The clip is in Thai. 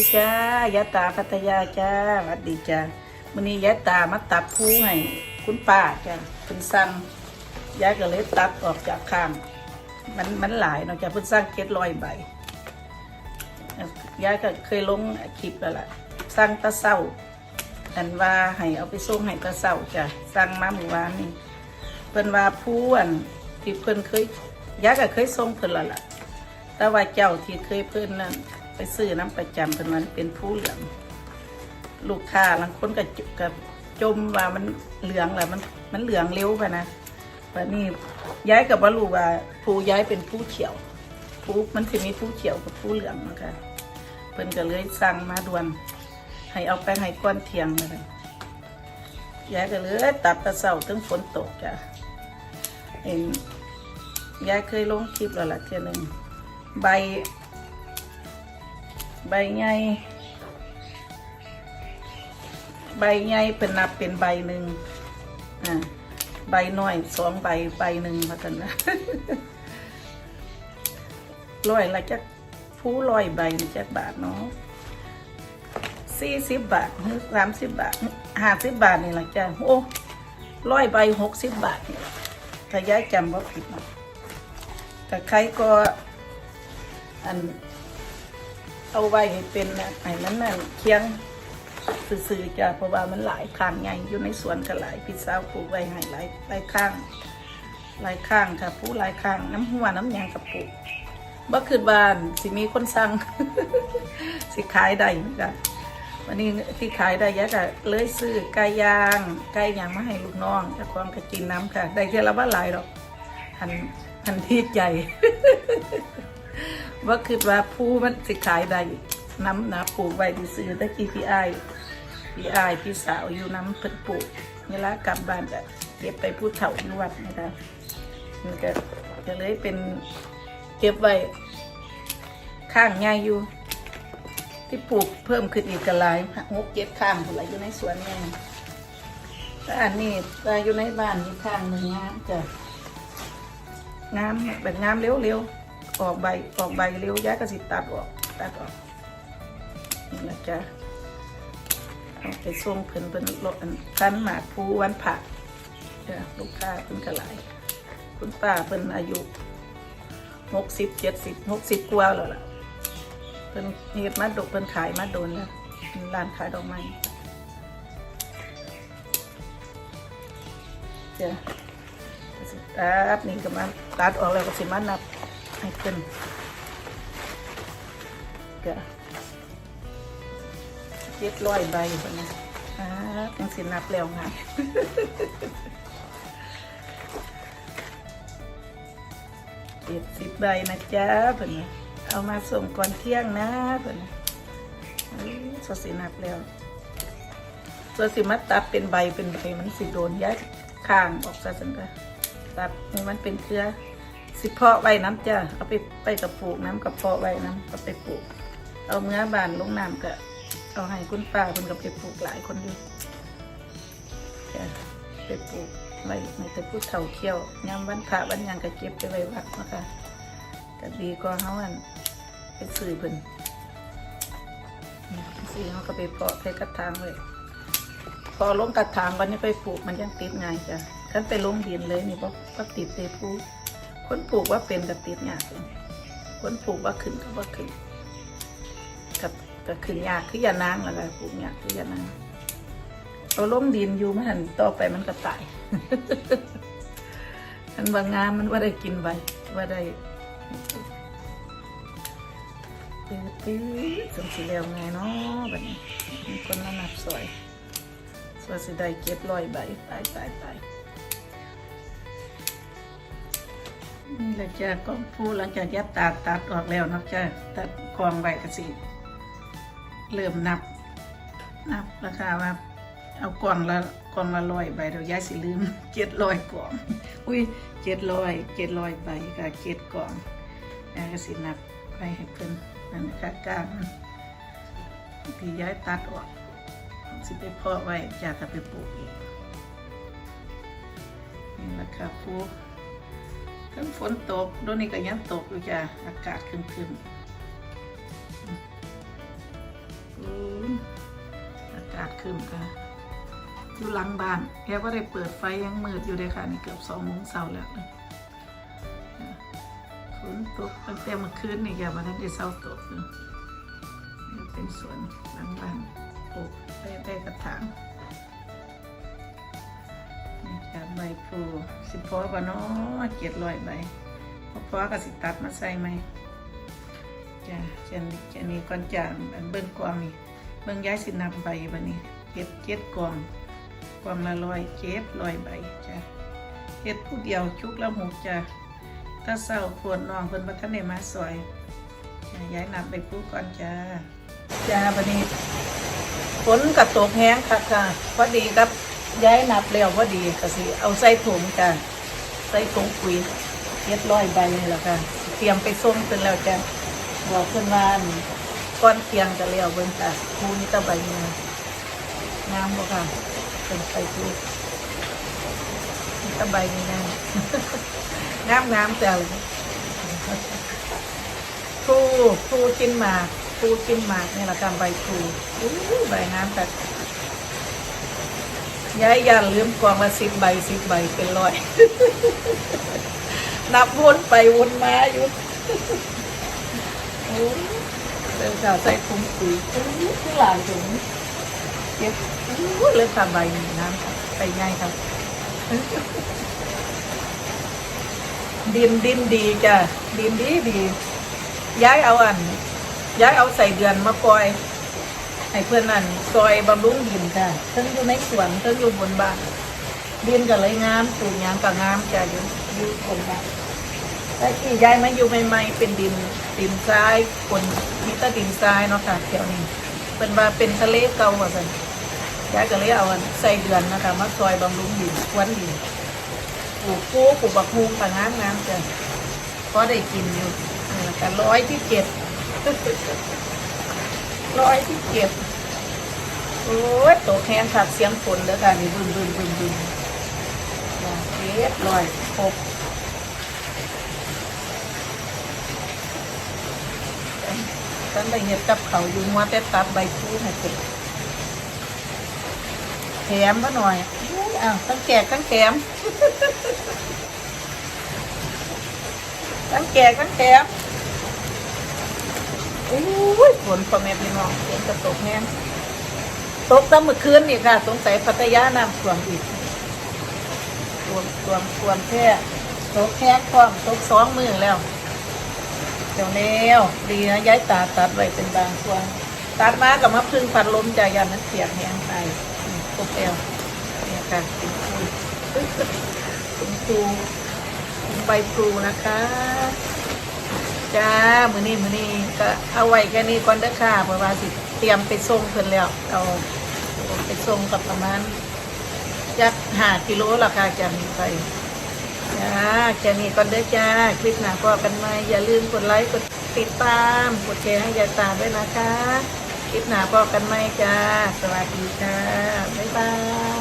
ดีจ้ายะตาพัทยาจ้าสวัสดีจ้ามื้อนี้ยะตามาตัดผู้ให้คุณป้าจ้าเพิ่นสั่งยายก็เลยตัดออกจากข้างมันมันหลายเนาะจ้าเพิ่นสั่งเก็ดร้อยใบยายก็เคยลงคลิปแล้วล่ะสั่งตะเศร้าอันว่าให้เอาไปส่งให้ตะเศร้าจ้าสั่งมาเมื่อวานนี้เพิ่นว่าผู้อันที่เพิ่นเคยยายก็เคยส่งเพิ่นแล้วล่ะแต่ว่าเจ้าที่เคยเพิ่นนั่น ไปซื้อน้ำประจำเพิ่นมันเป็นผู้เหลือง ลูกค้าบางคนก็จก็จมว่ามันเหลืองแหละมันมันเหลืองเร็วไปนะวันนี้ย้ายกับว่ารู้ว่าผู้ย้ายเป็นผู้เขียวผู้มันจะมีผู้เขียวกับผู้เหลืองนะคะเพิ่นก็เลยสั่งมาด่วน ให้เอาไปให้ก้อนเทียงเลยย้ายก็เลยตัดตะเสาถึงฝนตกจ้ะเห็นย้ายเคยลงคลิปแล้วล่ะเทียหนึ่งใบ ใบใหญ่ใบใหญ่เป็นนับเป็นใบหนึ่งอ่าใบน้อยสองใบใบหนึ่งมากันนะร้อยละจักผู้ร้อยใบจักบาทเนาะสี่สิบบาทสามสิบบาทห้าสิบบาทนี่ละจ้ะโอ้ร้อยใบหกสิบบาทนี่ถ้าย้ายจำว่าผิดนะแต่ใครก็อัน เอาไว้ให้เป็นนะไอ้นั้นน่ะเคียงซื่อๆจ้ะเพราะว่ามันหลายข้างใหญ่อยู่ในสวนก็หลายพี่สาวปลูกไว้ให้หลายหลายข้าง หลายข้างค่ะผู้หลายข้างน้ำหัวน้ำยางกับปลูกบ่คือบ้านสิมีคนสั่งสิขายได้จ้ะวันนี้ที่ขายได้ยะก็เลยซื้อไก่ย่างไก่ย่างมาให้ลูกน้องแต่ความกระจินน้ำค่ะ ได้เท่าละว่าหลายหรอกหันหันทีใหญ่ ว่าคือว่าผู้มันสิขายได้น้ำนะปลูกไว้ดีซื้อตะกี้พี่ไอพี่ไอพี่สาวอยู่น้ำเพิ่นปลูกเวลากลับบ้านก็เก็บไปผู้เฒ่าอยู่วัดนะคะมันก็จะเลยเป็นเก็บไว้ข้างใหญ่อยู่ ที่ปลูกเพิ่มขึ้นอีกกระลายหกเจ็ดข้างผลอยู่ในสวนแม่แต่อันนี้แต่อยู่ในบ้านมีข้างหนึ่งงามจ้ะงามแบบงามเร็วๆ ออกใบออกใบเร็วย้ายก็สิตัดออกตัดออกนี่นะจ๊ะเอาไปส่งเพิ่นเป็นรถอันกันหมากภูวันผักเด้อลูกค้าเพิ่นกระหลายคุณป้าเพิ่นอายุหกสิบเจ็ดสิบหกสิบกว่าแล้วล่ะเพิ่นเฮ็ดมาดกเพิ่นขายมาโดนแล้วเป็นร้านขายดอกไม้จ้ะตัดนี่ก็มาตัดออกแล้วก็สิมานับ ให้ขึ้นก็เจ็ดร้อยใบคนนี้อ่าจังสินับแล้วไงเจ็ดสิบใบนะจ๊ะเพิ่นน่ะเอามาส่งก่อนเที่ยงนะเพิ่นน่ะอื้สดสินับแล้วส่วสิมาตัดเป็นใบเป็นใบมันสิโดนย้ายข้างออกซะจังก็ตัดให้มันเป็นเครือ สิเพาะไว้น้ำจ้าเอาไปไปกับปลูกน้ำกับเพาะไว้น้ำก็ไปปลูก เอาเมื่อบานลงน้ำก็เอาให้คุณป้าคนกับไปปลูกหลายคนอยู่จ้ะไปปลูกไว้ในแต่ผู้เฒ่าเที่ยวยามวันพระวันหยังก็เก็บไปไว้วัดนะคะก็ดีก็เขาอันไปซื้อเพิ่นซื้อเขาก็ไปเพาะใส่กระถางเลยพอลงกระถางวันนี้ไปปลูกมันยังติดไงจ้ะขั้นไปลงดินเลยนี่บอกว่าติดเลยปลูก คนปลูกว่าเป็นกับติดยากเลยคนปลูกว่าขึ้นก็ว่าขึ้นกับก็ขึ้นยากคือยานางละกันปลูกยากคือยานางเอาลงดินอยู่มันหันต่อไปมันก็ตายมันบางงามมันว่าได้กินใบว่าได้ตื้อตื้อสมสีแล้วไงเนาะแบบนี้คนมานับสวยสวนสิได้เก็บร้อยใบตายตาย นี่แหละจ้ะก็พูดหลังจากยัดตาดตัดออกแล้วนะจ้ะตัดกองไว้ก็สิเริ่มนับ นับราคาว่าเอากล่องละกล่องละร้อยใบเดี๋ยวยายสิลืมเจ็ดร้อยกล่อง อุ้ยเจ็ดร้อยเจ็ดร้อยใบค่ะเจ็ดกล่องยายก็สินับไปให้เพิ่นนั่นนะคะกลางมันพี่ย้ายตัดออก สิไปเพาะไว้อยากจะไปปลูกอีกนี่แหละค่ะปลูก ทั้งฝนตกโดนนี่ก็ยังตกอยู่จ้ะอากาศครึมๆศูนอากาศขึ้นค่ะอยู่หลังบ้านแกว่าได้เปิดไฟยังมืดอยู่เลยค่ะนี่เกือบสองโมงเช้าแล้วฝนตกตั้งแต่เมื่อคืนนี่แกมาทันได้เช้าตกเลยเป็นสวนหลังบ้านปลูกได้ได้กระถาง นี่ค่ะใบพลูสิพอปะเนาะเจ็ดร้อยใบพอพอก็สิตัดมาใส่ไหมจ้ะเจนเจนนี่ก่อนจานเบิ้งกวางนี่เบิ้งย้ายสินับใบบันนี้เก็บเจ็ดกวางกวางละร้อยเจ็ดร้อยใบจ้ะเฮ็ดผู้เดียวชุกและหกจ้ะถ้าเศร้าควรนองเพิ่นบ่ทันได้มาซอยจ้ะย้ายนับใบผู้ก่อนจ้าจ้าบันนี้ฝนกระตกแห้งค่ะค่ะพอดีครับ ย้ายนับแล้วพอดีก็สิเอาใส่ถุงจ้ะใส่ถุงปุ๋ยเจ็ดร้อยใบนี่แหละค่ะเตรียมไปส่งเพิ่นแล้วจ้ะบอกเพื่อนว่าก้อนเคียงจะเลี้ยวเบิ่งจ้ะคูนี่ตะใบเนี่ยงามบ่ค่ะเป็นไปคู่ตะใบนี่งามงามงามแต่ครูครูกินหมากครูกินหมากนี่แหละค่ะใบครูอู้ใบงามแต่ ย้ายยันลืมกองละสิบใบสิบใบเป็นร้อย นับวนไปวนมาอยู่โอ้ยเป็นสาใส่ถุงปุ๋ยทุกหลายถุงเก็บเลยค่ะใบน้ำค่ะไปง่ายครับ ดินดินดีจ้ะดินดีดี ย้ายเอาอัน ย้ายเอาใส่เดือนมาปล่อย ให้เพื่อนนั่นซอยบำรุงดินจ้ะทั้งอยู่ในสวนทั้งอยู่บนบ้านดินก็เลยงามปลูกยางก็งามจ้ะอยู่อยู่บนบ้านแต่ที่ย้ายมาอยู่ใหม่ๆเป็นดินดินทรายคนมีแต่ดินทรายเนาะค่ะแถวนี้เป็นว่าเป็นทะเลเก่าว่าสันย้ายก็เลยเอาใส่เดือนนะคะมาซอยบำรุงดินควนดินปลูกกู้ปลูกบักฮุงต่างงามงามจ้ะก็ได้กินอยู่นี่แหละกันร้อยที่เจ็ด ร้อยที่เจ็ดโอ้ยตกแห้งขาดเสียงฝนเด้อค่ะนี่บึ้มบึ้มบึ้มบึ้มอย่าเรียบร้อยครบฉันได้เห็ดกับเขาอยู่มัวแต่ตัดใบคูให้เสร็จแถมมาหน่อยอ้าวทั้งแกกทั้งแถมทั้งแกกทั้งแถม อุ้ยฝนพ่อแม่พี่น้องฝนจะตกแห้งตกตั้งเมื่อคืนนี่ค่ะ สงสัยพัทยาน้ำท่วมอีกท่วมท่วมท่วมแค่ตกแห้งพร้อมตกสองมือแล้วเดี๋ยวแล้วดีนะย้ายตาตัดไว้เป็นบางส่วนตัดมากับมะพึ่งพัดลมจายานนั้นเสียงแหงไปนี่ครบแล้วเนี่ยค่ะเป็นครูเป็นครูใบครูนะคะ จ้า มือนี้มือนี้ก็เอาไว้แค่นี้ก่อนเด้อค่ะเพราะว่าสิเตรียมไปส่งเพิ่นแล้วเอาไปส่งกับประมาณจักห้ากิโลละค่ะจะมีไปจ้าแค่นี้ก่อนเด้อจ้า คลิปหน้าก็กันใหมอย่าลืมกดไลค์กดติดตามกดแชร์ให้ยายตาด้วยนะคะ คลิปหน้าก็กันไหมจ้า สวัสดีค่ะ บ๊ายบาย